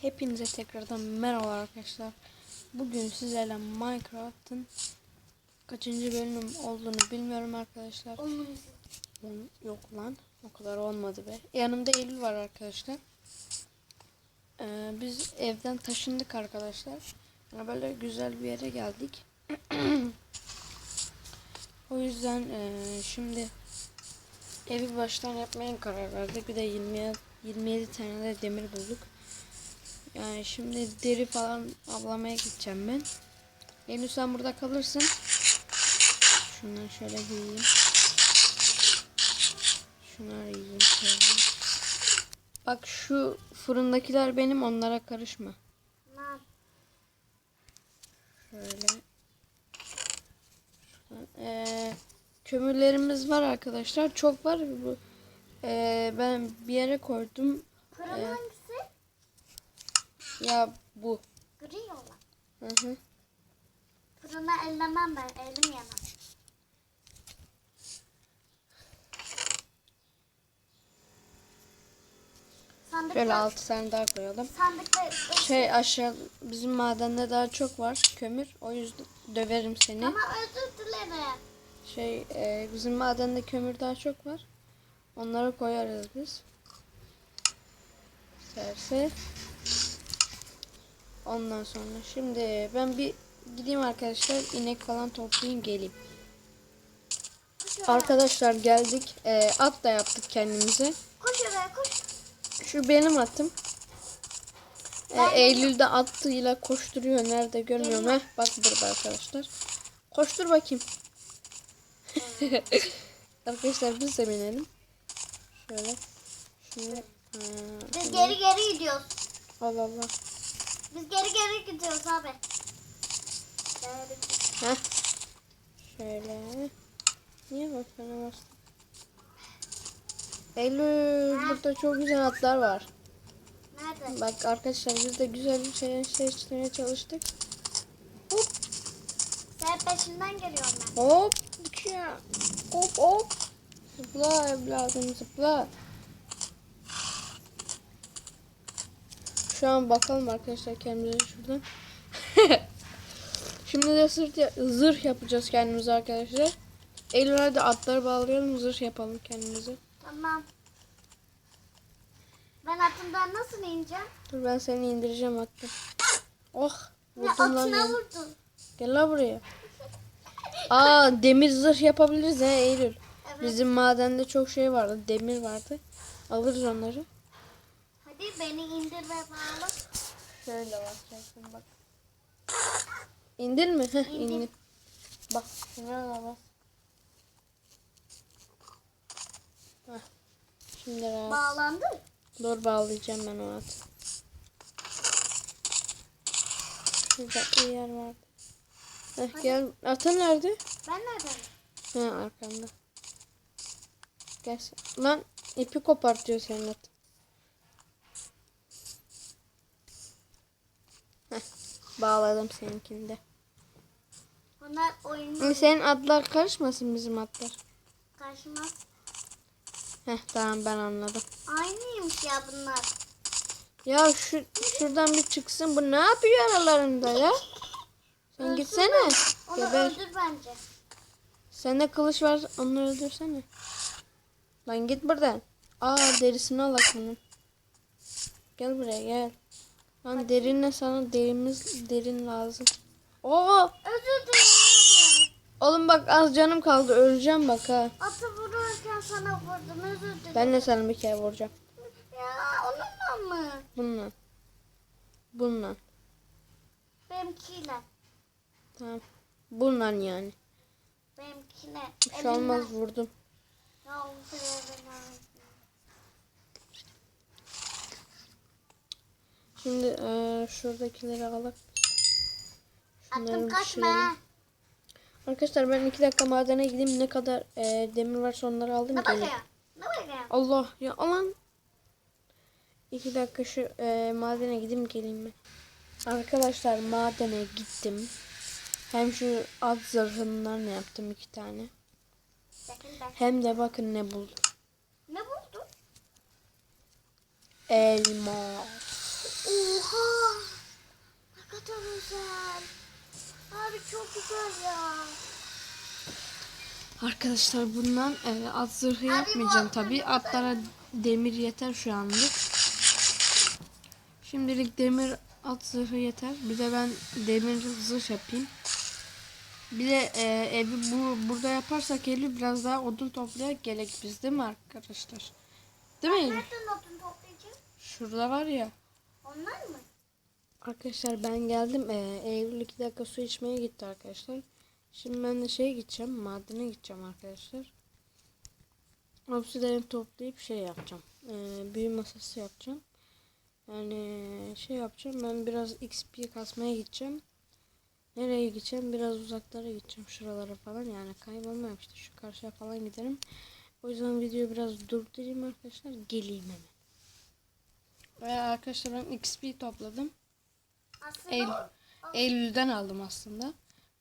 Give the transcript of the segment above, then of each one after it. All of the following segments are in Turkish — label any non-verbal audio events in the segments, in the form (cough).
Hepinize tekrardan merhaba arkadaşlar. Bugün sizlerle Minecraft'ın kaçıncı bölüm olduğunu bilmiyorum arkadaşlar. Yok lan o kadar olmadı be. Yanımda Eylül var arkadaşlar. Ee, biz evden taşındık arkadaşlar. Yani böyle güzel bir yere geldik. (clears throat) o yüzden eee, şimdi evi baştan yapmaya karar verdik. Bir de 20, 27 tane de demir bulduk. Yani şimdi deri falan avlamaya gideceğim ben. Eylül sen burada kalırsın. Şundan şöyle giyeyim. Şunları yiyeyim şöyle. Bak şu fırındakiler benim onlara karışma. Şöyle. Ee, kömürlerimiz var arkadaşlar. Çok var. Bu, ee, ben bir yere koydum. Fırın hangisi? Ya bu. Gri olan. Hı hı. Fırına ellemem ben. Elim yanar. Sandıkta, Şöyle altı tane daha koyalım. sandıkta Şey aşağı bizim madende daha çok var kömür. O yüzden döverim seni. ama özür dilerim. Şey e, bizim madende kömür daha çok var. Onları koyarız biz. İsterse. Ondan sonra şimdi ben bir gideyim arkadaşlar inek falan toplayayım geleyim. Arkadaşlar geldik. E, at da yaptık kendimize. Koş oraya koş. Şu benim atım. E, Eylül'de atıyla koşturuyor. Nerede görmüyorum. Heh, bak burada arkadaşlar. Koştur bakayım. (laughs) arkadaşlar biz de binelim. Şöyle. Şöyle. Ha, Biz geri geri gidiyoruz. Allah Allah. Biz geri geri gidiyoruz abi. Heh. Şöyle. Niye bak bana bastın? Eylül burada çok güzel atlar var. Nerede? Bak arkadaşlar biz de güzel bir şey seçmeye çalıştık. Hop Sen peşinden geliyorum ben. hop. Hop hop. Zıpla evladım zıpla. Şu an bakalım arkadaşlar kendimize şuradan. (laughs) Şimdi de sırt ya- zırh yapacağız kendimize arkadaşlar. Eylül hadi atları bağlayalım zırh yapalım kendimize. Tamam. Ben atımdan nasıl ineceğim? Dur ben seni indireceğim hatta. Oh. Lan atına vurdun. Gel la buraya. Aa demir zırh yapabiliriz he Eylül. Evet. Bizim madende çok şey vardı. Demir vardı. Alırız onları. Hadi beni indir ve bağla. Şöyle bakacaksın bak. İndir mi? Heh indir. Bak şuna da. Heh. Şimdi rahat. Bağlandı. Dur bağlayacağım ben o atı. Şurada bir yer vardı. Heh, gel. Atın nerede? Ben nereden? Ha arkamda. Gel. Lan ipi kopartıyor senin at. Heh, bağladım seninkini de. Bunlar oyun Şimdi senin atlar karışmasın bizim atlar. karşıma. Heh tamam ben anladım. Aynıymış ya bunlar. Ya şu şuradan bir çıksın. Bu ne yapıyor aralarında ya? Sen gitsene. Onu Geber. öldür bence. Sende kılıç var. Onu öldürsene. Lan git buradan. Aa derisini al bunun. Gel buraya gel. Lan derinle sana derimiz derin lazım. Oo! Özür dilerim. Oğlum bak az canım kaldı. Öleceğim bak ha. Atı vururken sana vurdum özür dilerim. Ben de sana bir kere vuracağım. Ya onunla mı? Bununla. Bununla. Benimkiyle. Tamam. Bununla yani. Benimkine. Bir şey olmaz vurdum. Ya of ya, Şimdi eee, şuradakileri alıp şunları kaçma. Arkadaşlar ben iki dakika madene gideyim. Ne kadar eee, demir varsa onları aldım Ne bakıyor? Ne bakıyor? Allah ya alan. İki dakika şu eee, madene gideyim geleyim ben. Arkadaşlar madene gittim. Hem şu at zırhından yaptım iki tane. Hem de bakın ne buldum. Ne buldun? Elmas. Oha! Ne kadar güzel. Abi çok güzel ya. Arkadaşlar bundan e, at zırhı yapmayacağım tabi. Atlara demir yeter şu anlık. Şimdilik demir at zırhı yeter. Bir de ben demir zırh yapayım. Bir de e, evi bu, burada yaparsak evi biraz daha odun toplayarak gerek biz değil mi arkadaşlar? Değil mi? Nereden odun toplayacağım? Şurada var ya. Onlar mı? Arkadaşlar ben geldim. Ee, Eylül 2 dakika su içmeye gitti arkadaşlar. Şimdi ben de şeye gideceğim. Madene gideceğim arkadaşlar. Obsidian toplayıp şey yapacağım. Ee, büyü masası yapacağım. Yani şey yapacağım. Ben biraz XP kasmaya gideceğim. Nereye gideceğim? Biraz uzaklara gideceğim. Şuralara falan. Yani kaybolmayayım işte. Şu karşıya falan giderim. O yüzden videoyu biraz durdurayım arkadaşlar. Geleyim hemen. Ve arkadaşlar ben XP topladım. Aslında Eylül. Eylül'den aldım aslında.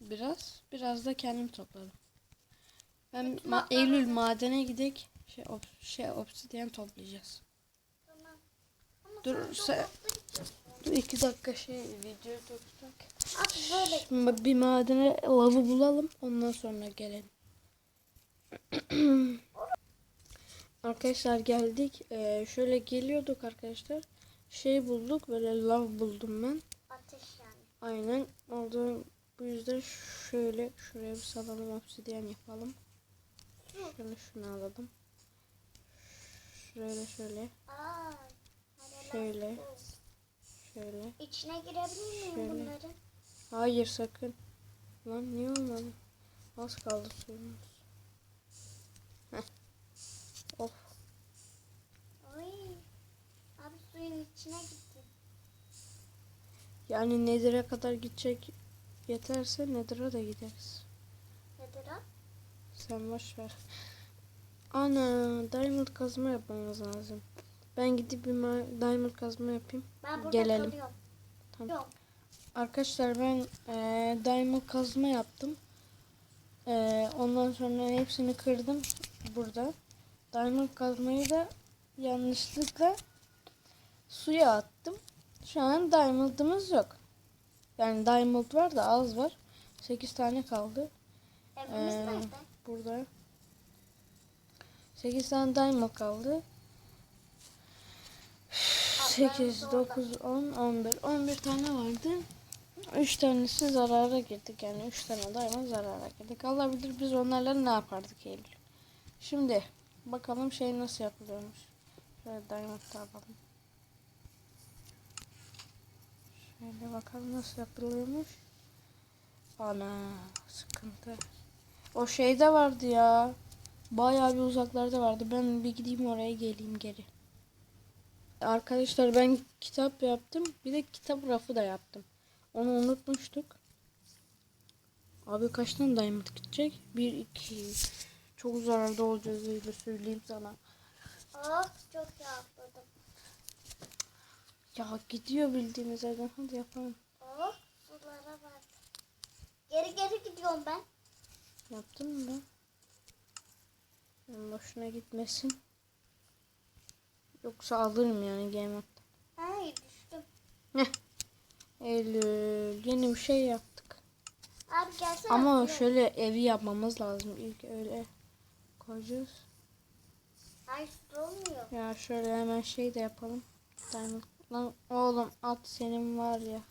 Biraz. Biraz da kendim topladım. Ben ma- Eylül madene gidek şey, op- şey obsidiyen toplayacağız. Tamam. Dur, sen. Dur iki dakika şey böyle. Şimdi bir madene lavı bulalım. Ondan sonra gelelim. (clears throat) arkadaşlar geldik. Ee, şöyle geliyorduk arkadaşlar. Şey bulduk. Böyle lav buldum ben. Ateş yani. Aynen. Orada bu yüzden şöyle şuraya bir salalım obsidiyen yapalım. Şöyle şunu alalım. Şöyle şöyle Aa. hani Şöyle. şöyle. İçine girebilir miyim Şöyle. bunların? Hayır sakın. Lan niye olmadı? Az kaldı suyumuz. Heh. Suyun içine gitti. Yani Nedir'e kadar gidecek yeterse Nedir'e de gideriz. Nedir o? Sen boş ver. Ana diamond kazma yapmamız lazım. Ben gidip bir diamond kazma yapayım. Ben burada Gelelim. kalıyorum. Tamam. Yok. Arkadaşlar ben eee diamond kazma yaptım. Eee, ondan sonra hepsini kırdım burada. Diamond kazmayı da yanlışlıkla suya attım. Şu an diamond'ımız yok. Yani diamond var da az var. 8 tane kaldı. Evimiz Ee, nerede? Burada 8 tane diamond kaldı. 8, 9, 10, 11. 11 tane vardı. 3 tanesi zarara girdik. Yani 3 tane diamond zarara girdik. Allah bilir biz onlarla ne yapardık Eylül. Şimdi bakalım şey nasıl yapılıyormuş. Şöyle diamond alalım. Şöyle bakalım nasıl yapılıyormuş. Ana sıkıntı. O şeyde vardı ya. Bayağı bir uzaklarda vardı. Ben bir gideyim oraya geleyim geri. Arkadaşlar ben kitap yaptım. Bir de kitap rafı da yaptım. Onu unutmuştuk. Abi kaç tane diamond gidecek? 1, 2. Çok zararda olacağız öyle söyleyeyim sana. Hop çok rahatladım. Ya gidiyor bildiğimiz yerden. Hadi yapalım. Hop sulara bak. Geri geri gidiyorum ben. Yaptın mı ben? Boşuna gitmesin. Yoksa alırım yani game mode. Ay düştüm. Eylül yeni bir şey yaptık. Abi gelsene. Ama buraya. şöyle evi yapmamız lazım. İlk öyle koyacağız. Ay su olmuyor. Ya şöyle hemen şey de yapalım. Diamond. Lan oğlum at senin var ya.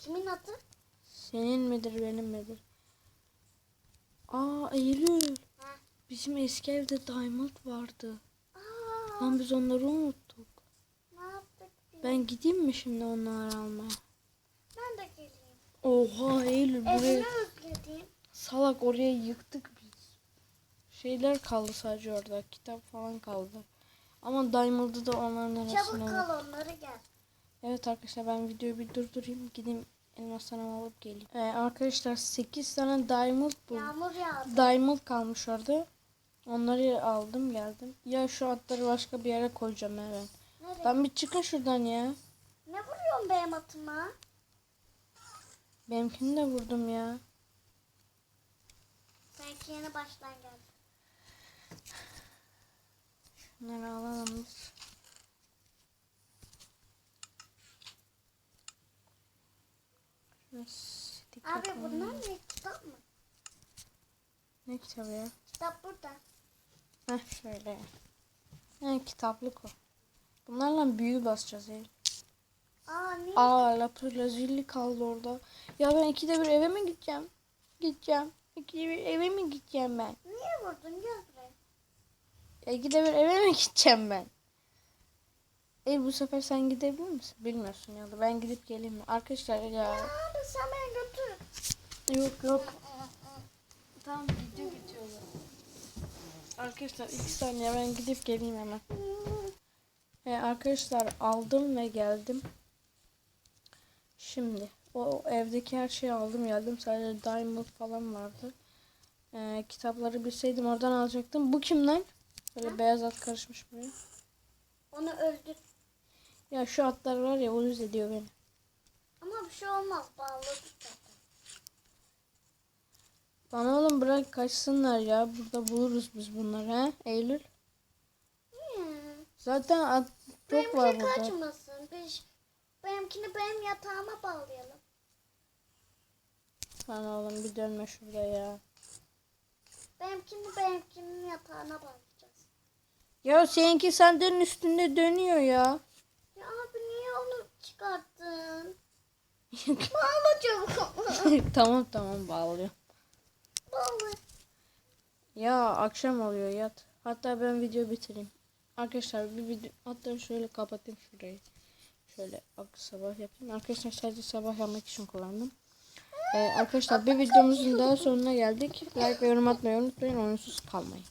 Kimin adı? Senin midir benim midir? Aa Eylül. Ha. Bizim eski evde diamond vardı. Aa, Lan biz onları unuttuk. ne yaptık biz? Ben gideyim mi şimdi onları almaya? Ben de geleyim. Oha Eylül buraya Evimi özledim. salak oraya yıktık biz. Şeyler kaldı sadece orada. Kitap falan kaldı. Ama Diamond'ı da onların arasına Çabuk kal onları gel. Evet arkadaşlar ben videoyu bir durdurayım. Gideyim elmaslarımı alıp geleyim. Ee, arkadaşlar 8 tane diamond buldum. Yağmur yağdı. Diamond kalmış orada. Onları aldım geldim. Ya şu atları başka bir yere koyacağım hemen. Nereye? Lan bir çıkın şuradan ya. Ne vuruyorsun benim atıma? Benimkini de vurdum ya. Sanki yeni baştan geldi. Bunları alalım. Abi bunlar ne kitap mı? Ne kitabı ya? Kitap burada. Heh şöyle. He kitaplık o. Bunlarla büyü basacağız el. Aa ne? Aa lazilli kaldı orada. Ya ben ikide bir eve mi gideceğim? Gideceğim. İkide bir eve mi gideceğim ben? Niye vurdun? Gel ya bir eve mi gideceğim ben? Eylül bu sefer sen gidebilir misin? Bilmiyorsun ya da ben gidip geleyim mi? Arkadaşlar ya. Abi sen beni götür. Yok yok. Tamam video bitiyor. Arkadaşlar iki saniye ben gidip geleyim hemen. E, arkadaşlar aldım ve geldim. Şimdi o evdeki her şeyi aldım geldim. Sadece diamond falan vardı. E, kitapları bilseydim oradan alacaktım. Bu kim lan? Böyle beyaz at karışmış buraya. Onu öldür. Ya şu atlar var ya uyuz ediyor beni. Ama bir şey olmaz. Bağladık zaten. Lan oğlum bırak kaçsınlar ya. Burada buluruz biz bunları ha Eylül. Hmm. Zaten at çok var Benimki burada. kaçmasın. Beş, benimkini benim yatağıma bağlayalım. Lan oğlum bir dönme şurada ya. Benimkini benimkinin yatağına bağlayacağız. Ya seninki sandalyenin üstünde dönüyor ya. Ya abi niye onu çıkarttın? Bağla çabuk. (laughs) tamam tamam bağlıyor. Bağla. Ya akşam oluyor yat. Hatta ben video bitireyim. Arkadaşlar bir video hatta şöyle kapatayım şurayı. Şöyle sabah yapayım. Arkadaşlar sadece sabah yapmak için kullandım. Ee, arkadaşlar bir videomuzun daha sonuna geldik. Like ve yorum atmayı unutmayın. Oyunsuz kalmayın.